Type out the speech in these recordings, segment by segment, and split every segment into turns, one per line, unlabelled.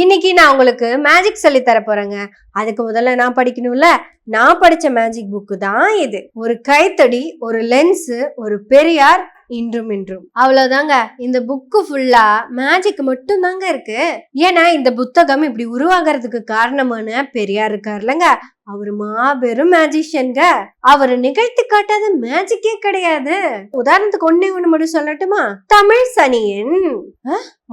இன்னைக்கு நான் உங்களுக்கு மேஜிக் சொல்லி தர போறேங்க. அதுக்கு முதல்ல நான் படிக்கணும்ல. நான் படிச்ச மேஜிக் புக்கு தான் இது. ஒரு கைத்தடி ஒரு லென்ஸ் ஒரு பெரியார் இன்றும் இன்றும். அவ்வளவுதாங்க. இந்த புக்கு ஃபுல்லா மேஜிக் மட்டும் தாங்க இருக்கு. ஏன்னா இந்த புத்தகம் இப்படி உருவாகிறதுக்கு காரணமான பெரியார் இருக்காருலங்க. அவர் மாபெரும் மேஜிஷியன்க அவர் நிகழ்த்தி காட்டாத மேஜிக்கே கிடையாது. உதாரணத்துக்கு ஒண்ணே ஒண்ணு மட்டும் சொல்லட்டுமா? தமிழ் சனியன்.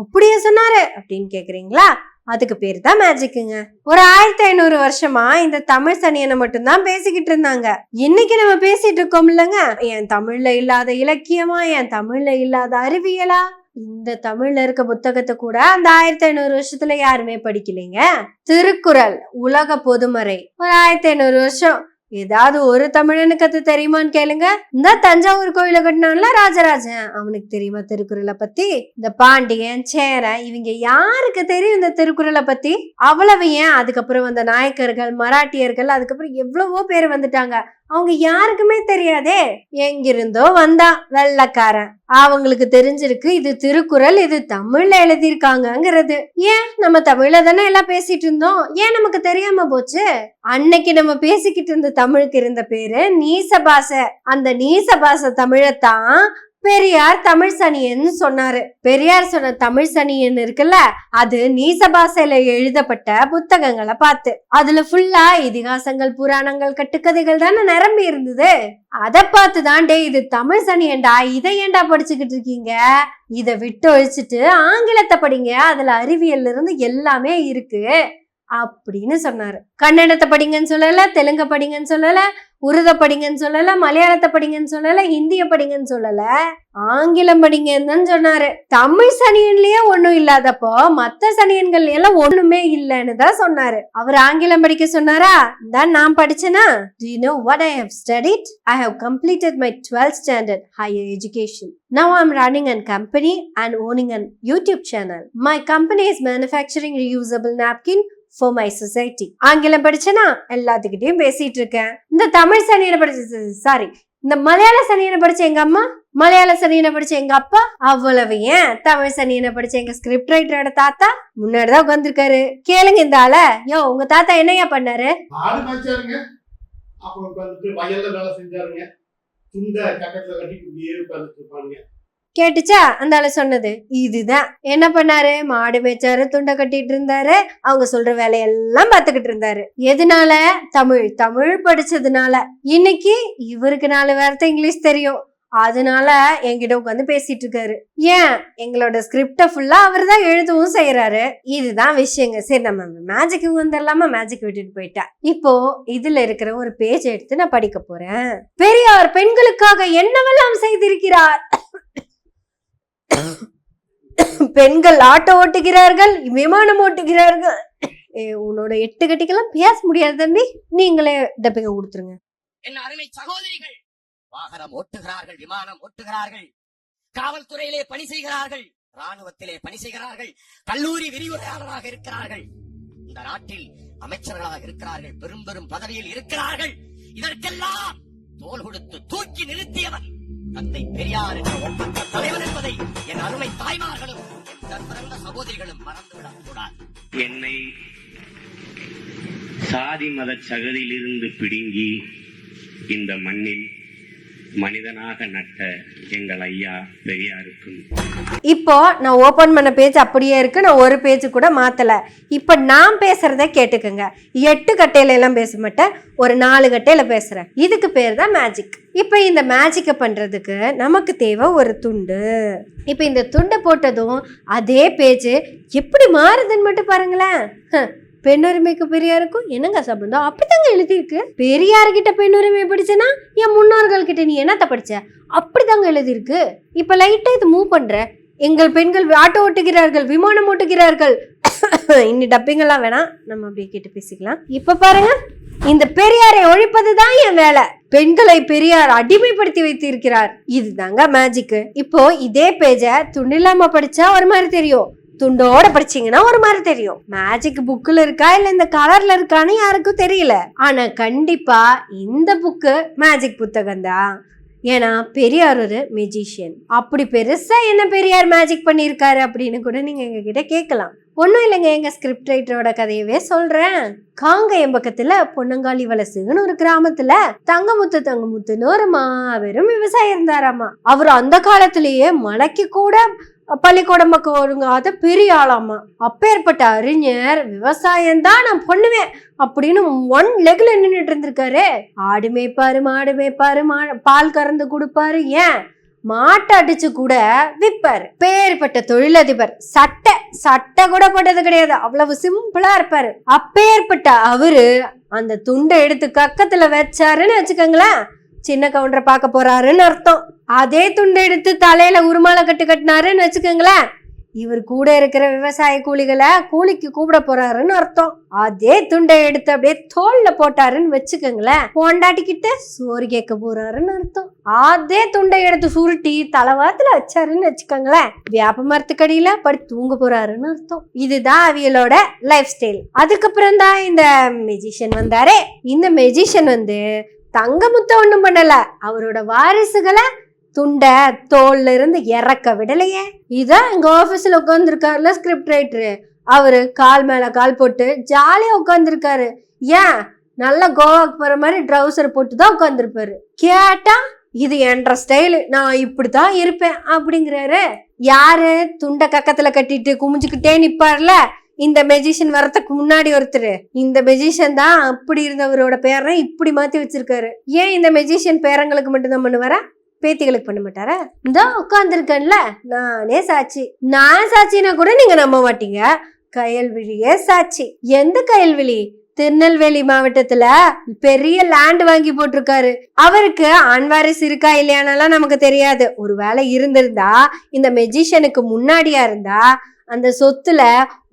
அப்படியே சொன்னாரு அப்படின்னு கேக்குறீங்களா? அதுக்கு பேர் தான் மேஜிக்குங்க ஒரு ஆயிரத்தி ஐநூறு வருஷமா இந்த தமிழ் சனியனை மட்டும்தான் பேசிக்கிட்டு இருந்தாங்க. இன்னைக்கு நம்ம பேசிட்டு இருக்கோம் இல்லைங்க? என் தமிழ்ல இல்லாத இலக்கியமா என் தமிழ்ல இல்லாத அறிவியலா? இந்த தமிழ்ல இருக்க புத்தகத்தை கூட அந்த ஆயிரத்தி ஐநூறு வருஷத்துல யாருமே படிக்கலைங்க. திருக்குறள் உலக பொதுமறை. ஒரு ஆயிரத்தி ஐநூறு வருஷம் ஏதாவது ஒரு தமிழனுக்கு அது தெரியுமான்னு கேளுங்க. இந்த தஞ்சாவூர் கோயில கட்டினான்ல ராஜராஜன். அவனுக்கு தெரியுமா திருக்குறளை பத்தி? இந்த பாண்டியன் சேரன் இவங்க யாருக்கு தெரியும் இந்த திருக்குறளை பத்தி? அவ்வளவு ஏன்? அதுக்கப்புறம் வந்த நாயக்கர்கள் மராட்டியர்கள் அதுக்கப்புறம் எவ்வளவோ பேர் வந்துட்டாங்க. அவங்க யாருக்குமே தெரியாதே. எங்கிருந்தோ வந்தான் வெள்ளக்காரன். அவங்களுக்கு தெரிஞ்சிருக்கு இது திருக்குறள் இது தமிழ்ல எழுதியிருக்காங்கங்கிறது. ஏன்? நம்ம தமிழ்ல தானே எல்லாம் பேசிட்டு இருந்தோம். ஏன் நமக்கு தெரியாம போச்சு? அன்னைக்கு நம்ம பேசிக்கிட்டு இருந்த தமிழுக்கு இருந்த பேரு நீச பாச அந்த நீச பாச தமிழத்தான் பெரியார் தமிழ் சனியன்னு சொன்னாரு. பெரியார் சொன்ன தமிழ் சனியன் இருக்குல்ல அது நீசபாசையில எழுதப்பட்ட புத்தகங்களை பார்த்து. அதுல ஃபுல்லா இதிகாசங்கள் புராணங்கள் கட்டுக்கதைகள் தானே நிரம்பி இருந்தது. அதை பார்த்து தான் டே இது தமிழ் சனியன்டா இதை ஏன்டா படிச்சுக்கிட்டு இருக்கீங்க? இதை விட்டு ஒழிச்சிட்டு ஆங்கிலத்தை படிங்க அதுல அறிவியல்ல இருந்து எல்லாமே இருக்கு. அப்படின்னு சொன்னாரு. கன்னடத்தை படிங்கன்னு சொல்லல தெலுங்க படிங்கன்னு சொல்லலை உருத படிங்கன்னு சொல்லல மலையாளத்தை படிங்கன்னு சொல்லலை இந்திய படிங்கன்னு சொல்லலை ஆங்கிலம் படிங்கன்னு தான் சொன்னாரு. தமிழ் சனியன்லயே ஒன்றும் இல்லாதப்போ மற்ற சனியன்கள் எல்லாம் ஒண்ணுமே இல்லைன்னு தான் சொன்னாரு. அவர் ஆங்கிலம் படிக்க சொன்னாரா? தான் நான் படிச்சேனா? Do you know what i have studied? I have completed my 12th standard higher education. Now i'm running a company and owning a youtube channel. My company is manufacturing reusable napkin for my society ஆங்கிலம் படிச்சேன்னா எல்லாத்துக்கிட்டையும் பேசிட்டு இருக்கேன் இந்த தமிழ் சனியில படிச்ச sorry இந்த மலையாள சனியனை படிச்ச எங்க அம்மா? மலையாள சனியனை படிச்ச எங்க அப்பா? அவ்வளவு ஏன்? தமிழ் சனியனை படிச்ச எங்க ஸ்கிரிப்ட் ரைட்டரோட தாத்தா? முன்னாடிதான் உட்காந்துருக்காரு கேளுங்க இந்த ஆள. யோ உங்க தாத்தா என்னையா பண்ணாரு?
அப்புறம் வயல்ல வேலை செஞ்சாருங்க. துண்ட கட்டத்துல கட்டி இப்படியே உட்காந்துட்டு இருப்பாங்க
கேட்டுச்சா? அந்த ஆளு சொன்னது. இதுதான். என்ன பண்ணாரு? மாடு மேய்ச்சாரு துண்டை கட்டிட்டு இருந்தாரு. அவங்க சொல்ற வேலையெல்லாம் பார்த்துக்கிட்டு இருந்தாரு. எதனால? தமிழ். தமிழ் படிச்சதுனால. இன்னைக்கு இவருக்கு நாலு வார்த்தை இங்கிலீஷ் தெரியும். அதனால என்கிட்ட உட்காந்து பேசிட்டு இருக்காரு. ஏன்? எங்களோட ஸ்கிரிப்டை ஃபுல்லா அவர் தான் எழுதவும் செய்யறாரு இதுதான் விஷயங்க. சரி நம்ம மேஜிக்கு வந்துடலாமா மேஜிக் விட்டுட்டு போயிட்டா. இப்போ இதுல இருக்கிற ஒரு பேஜ் எடுத்து நான் படிக்க போறேன். பெரியார் பெண்களுக்காக என்னவெல்லாம் செய்திருக்கிறார்? பெண்கள் ஆட்டோ ஓட்டுகிறார்கள் விமானம் ஓட்டுகிறார்கள். உன்னோட எட்டு கட்டிக்கெல்லாம் பேச முடியாது தம்பி. நீங்களே டப்பிங்க கொடுத்துருங்க.
என் அருமை சகோதரிகள் வாகனம் ஓட்டுகிறார்கள் விமானம் ஓட்டுகிறார்கள். காவல்துறையிலே பணி செய்கிறார்கள் ராணுவத்திலே பணி செய்கிறார்கள் கல்லூரி விரிவுரையாளராக இருக்கிறார்கள். இந்த நாட்டில் அமைச்சர்களாக இருக்கிறார்கள் பெரும் பெரும் பதவியில் இருக்கிறார்கள். இதற்கெல்லாம் தோல் கொடுத்து தூக்கி நிறுத்தியவன். தந்தை பெரியார் என்ற தலைவர் என்பதை என் அருமை தாய்மார்களும் என் கற்பிறந்த சகோதரிகளும் மறந்துவிடக் கூடாது.
என்னை சாதி மத சகதியிலிருந்து பிடுங்கி இந்த மண்ணில் மனிதனாக நட்ட எங்கள் ஐயா பெரியாருக்கும்.
இப்போ நான் ஓபன் பண்ண பேஜ் அப்படியே இருக்கு. நான் ஒரு பேஜ் கூட மாத்தல. இப்போ நான் பேசுறத கேட்டுக்கோங்க. எட்டு கட்டையில எல்லாம் பேச மாட்டேன். ஒரு நாலு கட்டையில பேசுறேன். இதுக்கு பேர் தான் மேஜிக் இப்போ இந்த மேஜிக்கை பண்றதுக்கு நமக்கு தேவை ஒரு துண்டு. இப்போ இந்த துண்டை போட்டதும் அதே பேஜ் எப்படி மாறுதுன்னு மட்டும் பாருங்களேன். பெண்ணுரிமைக்கு பெரியாருக்கும் என்னங்க சம்பந்தம்? அப்படித்தாங்க எழுதியிருக்கு. பெரியார்கிட்ட பெண்ணுரிமை படிச்சனா என் முன்னோர்கள் கிட்ட நீ என்னத்த படிச்ச? அப்படிதாங்க எழுதியிருக்கு. இப்ப லைட்டா இது மூவ் பண்ற. எங்கள் பெண்கள் ஆட்டோ ஓட்டுகிறார்கள் விமானம் ஓட்டுகிறார்கள். இன்னி டப்பிங்கெல்லாம் வேணாம். நம்ம அப்படியே கேட்டு பேசிக்கலாம். இப்ப பாருங்க இந்த பெரியாரை ஒழிப்பதுதான் என் வேலை. பெண்களை பெரியார் அடிமைப்படுத்தி வைத்திருக்கிறார். இதுதாங்க மேஜிக் இப்போ இதே பேஜ துண்டில்லாம படிச்சா ஒரு மாதிரி தெரியும். துண்டோட படிச்சீங்கன்னா ஒரு மாதிரி தெரியும். மேஜிக் புக்ல இருக்கா இல்ல இந்த கலர்ல இருக்கான்னு யாருக்கும் தெரியல. ஆனா கண்டிப்பா இந்த புக்கு மேஜிக் புத்தகம் தான். ஏன்னா பெரியார் ஒரு மெஜிஷியன் அப்படி பெருசா என்ன பெரியார் மேஜிக் பண்ணியிருக்காரு அப்படின்னு கூட நீங்க எங்ககிட்ட கேட்கலாம். ஒன்றும் இல்லைங்க எங்க ஸ்கிரிப்ட் ரைட்டரோட கதையவே சொல்றேன். காங்கயம் பக்கத்துல பொன்னங்காளி வலசுன்னு ஒரு கிராமத்துல தங்கமுத்து தங்கமுத்துன்னு ஒரு மாபெரும் விவசாயி இருந்தாராமா. அவர் அந்த காலத்திலேயே மலைக்கு கூட பள்ளிக்கூடம் பக்கம் ஒருங்காத பெரிய ஆளாமா அப்பேற்பட்ட அறிஞர் விவசாயம் தான் நான் பண்ணுவேன் அப்படின்னு ஒன் லெக்ல நின்றுட்டு இருந்திருக்காரு. ஆடு மேய்ப்பாரு மாடு மேய்ப்பாரு மா பால் கறந்து கொடுப்பாரு ஏன்? மாட்டை அடிச்சு கூட விற்பாரு பேர்பட்ட தொழிலதிபர். சட்டை சட்டை கூட போட்டது கிடையாது. அவ்வளவு சிம்பிளா இருப்பாரு. அப்பேற்பட்ட அவரு அந்த துண்டை எடுத்து கக்கத்துல வச்சாருன்னு வச்சுக்கோங்களேன். சின்ன கவுண்டரை பார்க்க போறாருன்னு அர்த்தம். அதே துண்டை எடுத்து தலையில உருமாலை கட்டு கட்டினாருன்னு வச்சுக்கோங்களேன். இவர் கூட இருக்கிற விவசாய கூலிகளை கூலிக்கு கூப்பிட போறாருன்னு அர்த்தம். அதே துண்டை எடுத்து அப்படியே தோல்ல போட்டாருன்னு வச்சுக்கோங்களேன். பொண்டாட்டிக்கிட்ட சோறு கேட்க போறாருன்னு அர்த்தம். அதே துண்டை எடுத்து சுருட்டி தலவாத்துல வச்சாருன்னு வச்சுக்கோங்களேன். வியாப மரத்துக்கடியில படி தூங்க போறாருன்னு அர்த்தம். இதுதான் அவியலோட லைஃப் ஸ்டைல் அதுக்கப்புறம் தான் இந்த மெஜிஷியன் வந்தாரே. இந்த மெஜிஷியன் வந்து தங்கமுத்த ஒன்றும் பண்ணல. அவரோட வாரிசுகளை துண்டை தோல்ல இருந்து இறக்க விடலையே. இதான் எங்க ஆபீஸ்ல உட்காந்துருக்காருல ஸ்கிரிப்ட் ரைட்டரு அவரு கால் மேல கால் போட்டு ஜாலியா உட்காந்துருக்காரு ஏன்? நல்லா கோவாக்கு போற மாதிரி ட்ரௌசர் போட்டு தான் உட்காந்துருப்பாரு கேட்டா இது என்ற ஸ்டைலு நான் இப்படித்தான் இருப்பேன் அப்படிங்கிறாரு. யாரு? துண்டை கக்கத்துல கட்டிட்டு குமிஞ்சுக்கிட்டே நிப்பார்ல. இந்த மெஜிஷியன் வரத்துக்கு முன்னாடி ஒருத்தர். இந்த மெஜிஷியன் தான் அப்படி இருந்தவரோட பேரை இப்படி மாத்தி வச்சிருக்காரு. ஏன் இந்த மெஜிஷியன் பேரங்களுக்கு மட்டும்தான் பண்ணுவாரா பேத்திகளுக்கு பண்ண மாட்டாரா? இந்த உட்காந்துருக்கேன்ல நானே சாட்சி. நான் சாட்சினா கூட நீங்க நம்ப மாட்டீங்க. கயல்விழியே சாட்சி. எந்த கயல்விழி? திருநெல்வேலி மாவட்டத்துல பெரிய லேண்ட் வாங்கி போட்டிருக்காரு. அவருக்கு அன்வாரிஸ் இருக்கா இல்லையானலாம் நமக்கு தெரியாது. ஒருவேளை இருந்திருந்தா இந்த மெஜிஷியனுக்கு முன்னாடியா இருந்தா அந்த சொத்துல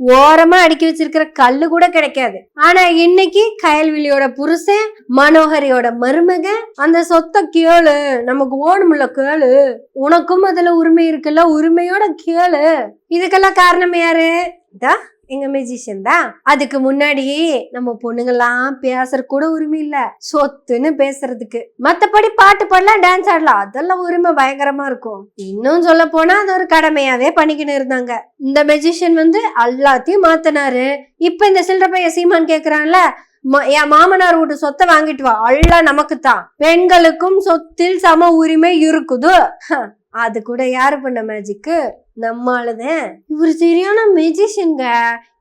ஓரமா அடுக்கி வச்சிருக்கிற கல்லு கூட கிடைக்காது. ஆனா இன்னைக்கு கயல்விழியோட புருஷன் மனோகரியோட மருமக அந்த சொத்தை கேளு நமக்கு ஓணுமில்ல கேளு. உனக்கும் அதுல உரிமை இருக்குல்ல உரிமையோட கேளு. இதுக்கெல்லாம் காரணம் யாரு? இதா? எங்க மெஜிஷியன் தான். அதுக்கு முன்னாடி நம்ம பொண்ணுங்கெல்லாம் பேசுற கூட உரிமை இல்ல. சொத்துன்னு பேசுறதுக்கு. மத்தபடி பாட்டு பாடலாம் டான்ஸ் ஆடலாம். அதெல்லாம் உரிமை பயங்கரமா இருக்கும். இன்னும் சொல்ல போனா அது ஒரு கடமையாவே பண்ணிக்கின்னு இருந்தாங்க. இந்த மெஜிஷியன் வந்து எல்லாத்தையும் மாத்தினாரு. இப்ப இந்த சில்லற பையன் சீமான் கேக்குறான்ல ம- என் மாமனார் வீட்டு சொத்தை வாங்கிட்டு வா. எல்லாம் நமக்கு தான் பெண்களுக்கும் சொத்தில் சம உரிமை இருக்குது. அது கூட யாரு பண்ண மேஜிக்கு நம்ம இவர் சரியான மெஜிஷியன்க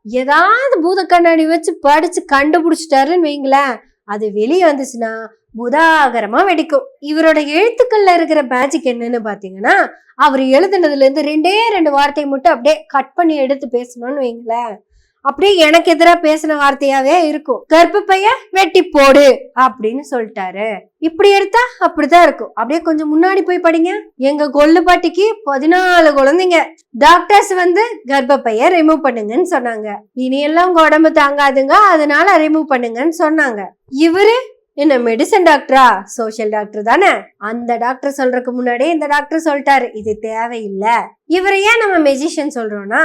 ஏதாவது பூத கண்ணாடி வச்சு படிச்சு கண்டுபிடிச்சிட்டாருன்னு வைங்களேன். அது வெளியே வந்துச்சுன்னா புதாகரமா வெடிக்கும். இவரோட எழுத்துக்கள்ல இருக்கிற மேஜிக் என்னன்னு பாத்தீங்கன்னா அவர் எழுதுனதுல இருந்து ரெண்டே ரெண்டு வார்த்தையை மட்டும் அப்படியே கட் பண்ணி எடுத்து பேசணும்னு வைங்களேன். அப்படியே எனக்கு எதிராக பேசின வார்த்தையாவே இருக்கும். கர்ப்பப்பைய வெட்டி போடு அப்படின்னு சொல்லிட்டாரு. இப்படி எடுத்தா அப்படிதான் இருக்கும். அப்படியே கொஞ்சம் முன்னாடி போய் படிங்க. எங்க கொல்லுப்பாட்டிக்கு பதினாலு குழந்தைங்க. டாக்டர்ஸ் வந்து கர்ப்பப்பைய ரிமூவ் பண்ணுங்கன்னு சொன்னாங்க. இனி எல்லாம் உங்க உடம்பு தாங்காதுங்க. அதனால ரிமூவ் பண்ணுங்கன்னு சொன்னாங்க. இவரு என்ன மெடிசன் டாக்டரா சோஷியல் டாக்டர் தானே? அந்த டாக்டர் சொல்றதுக்கு முன்னாடியே இந்த டாக்டர் சொல்லிட்டாரு. இது தேவையில்லை. இவரை ஏன் நம்ம மெஜிஷியன் சொல்றோம்னா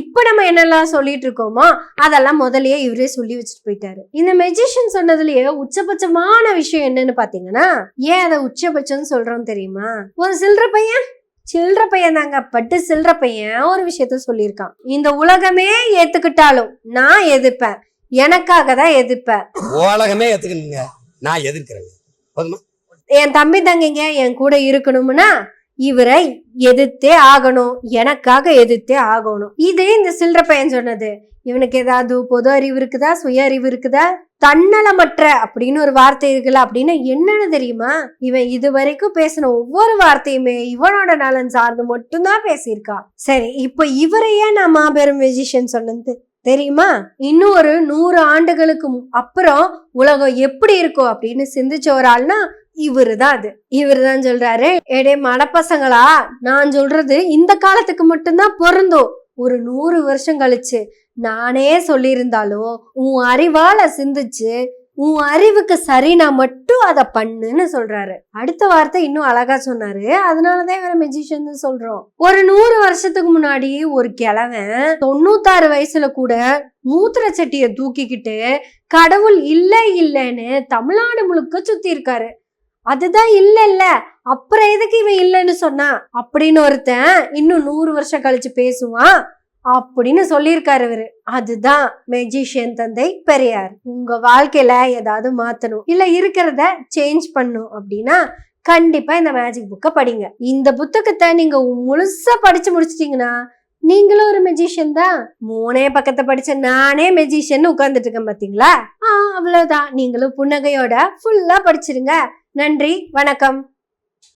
இப்ப நம்ம என்னெல்லாம் சொல்லிட்டு இருக்கோமோ அதெல்லாம் முதல்லயே இவரே சொல்லி வச்சுட்டு போயிட்டாரு. இந்த மெஜிஷியன் சொன்னதுலயே உச்சபட்சமான விஷயம் என்னன்னு பாத்தீங்கன்னா ஏன் அதை உச்சபட்சம்னு சொல்றோம் தெரியுமா? ஒரு சில்லற பையன் சில்லற பையன் தாங்க. பட்டு சில்லற பையன் ஒரு விஷயத்த சொல்லியிருக்கான். இந்த உலகமே ஏத்துக்கிட்டாலும் நான் எதிர்ப்பேன். எனக்காக தான் எதிர்ப்பேன்.
உலகமே ஏத்துக்கணுங்க. நான் எதிர்க்கிறேங்க. போதுமா?
என் தம்பி தங்கிங்க என் கூட இருக்கணும்னா இவரை எதிர்த்தே ஆகணும் எனக்காக எதிர்த்தே ஆகணும். இதே இந்த சில்லற பையன் சொன்னது. இவனுக்கு ஏதாவது பொது அறிவு இருக்குதா சுய அறிவு இருக்குதா? தன்னலமற்ற அப்படின்னு ஒரு வார்த்தை இருக்குல்ல அப்படின்னு என்னன்னு தெரியுமா? இவன் இது வரைக்கும் பேசின ஒவ்வொரு வார்த்தையுமே இவனோட நலன் சார்ந்து மட்டும்தான் பேசியிருக்கான் சரி இப்போ இவரையே நான் மாபெரும் மியூசிஷியன் சொன்னது. தெரியுமா? இன்னும் ஒரு நூறு ஆண்டுகளுக்கு அப்புறம் உலகம் எப்படி இருக்கும் அப்படின்னு சிந்திச்ச ஒரு ஆள்னா இவரு தான் அது. இவரு தான் சொல்றாரு ஏடே மடப்பசங்களா நான் சொல்றது இந்த காலத்துக்கு மட்டும்தான் பொருந்தும். ஒரு நூறு வருஷம் கழிச்சு நானே சொல்லியிருந்தாலும் உன் அறிவால சிந்திச்சு உன் அறிவுக்கு சரினா மட்டும் அதை பண்ணுன்னு சொல்றாரு. அடுத்த வார்த்தை இன்னும் அழகா சொன்னாரு. அதனாலதான் இவரை மெஜிஷியன் சொல்றோம். ஒரு நூறு வருஷத்துக்கு முன்னாடி ஒரு கிழவன் தொண்ணூத்தாறு வயசுல கூட மூத்திர சட்டிய தூக்கிக்கிட்டு கடவுள் இல்லை இல்லைன்னு தமிழ்நாடு முழுக்க சுத்தி இருக்காரு. அதுதான் இல்ல இல்ல அப்புறம் எதுக்கு இவன் இல்லைன்னு சொன்னா? அப்படின்னு ஒருத்தன் இன்னும் நூறு வருஷம் கழிச்சு பேசுவான். அப்படின்னு சொல்லியிருக்காரு இவரு. அதுதான் மெஜிஷியன் தந்தை பெரியார். உங்க வாழ்க்கையில ஏதாவது மாத்தணும் இல்ல இருக்கிறத சேஞ்ச் பண்ணும் அப்படின்னா கண்டிப்பா இந்த மேஜிக் புக்கை படிங்க. இந்த புத்தகத்தை நீங்க முழுசா படிச்சு முடிச்சிட்டீங்கன்னா நீங்களும் ஒரு மெஜிஷியன் தான். மூணே பக்கத்தை படிச்ச நானே மெஜிஷியன் உட்கார்ந்துட்டு இருக்கேன் பாத்தீங்களா? ஆ அவ்வளவுதான். நீங்களும் புன்னகையோட ஃபுல்லா படிச்சிருங்க. நன்றி வணக்கம்.